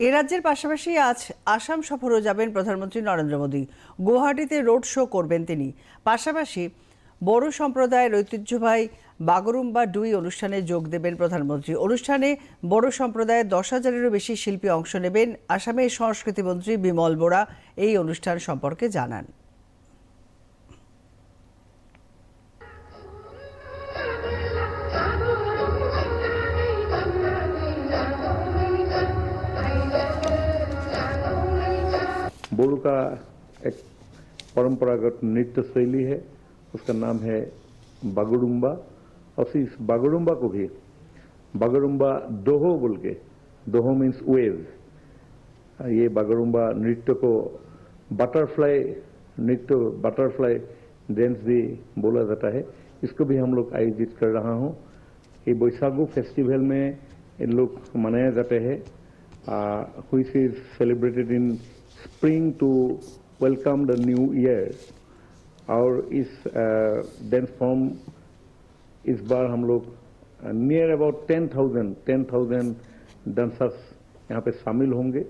এ রাজ্যের পাশাপাশি আজ আসাম সফরও যাবেন প্রধানমন্ত্রী নরেন্দ্র মোদী। গুয়াহাটিতে রোড শো করবেন তিনি। পাশাপাশি বড় সম্প্রদায়ের ঐতিহ্যবাহী বাগরুম্বা ডুই অনুষ্ঠানে যোগ দেবেন প্রধানমন্ত্রী। অনুষ্ঠানে বড় সম্প্রদায়ের দশ হাজারেরও বেশি শিল্পী অংশ নেবেন আসামের সংস্কৃতি মন্ত্রী বিমল বোরা। এই অনুষ্ঠান সম্পর্কে জানান। बोडो का एक परंपरागत नृत्य शैली है। उसका नाम है बागुडुम्बा और इस बागुडुम्बा को भी बागुडुम्बा दोहो बोल के, दोहो मीन्स वेव ये बागुडुम्बा नृत्य को बटरफ्लाई नृत्य बटरफ्लाई डांस भी बोला जाता है। इसको भी हम लोग आयोजित कर रहा हूँ। ये बैसागु फेस्टिवल में इन लोग मनाया जाते हैं। हुई which celebrated in spring to welcome the new year. और इस डेंस फॉर्म इस बार हम लोग near about ten thousand ten thousand dancers यहाँ पे शामिल होंगे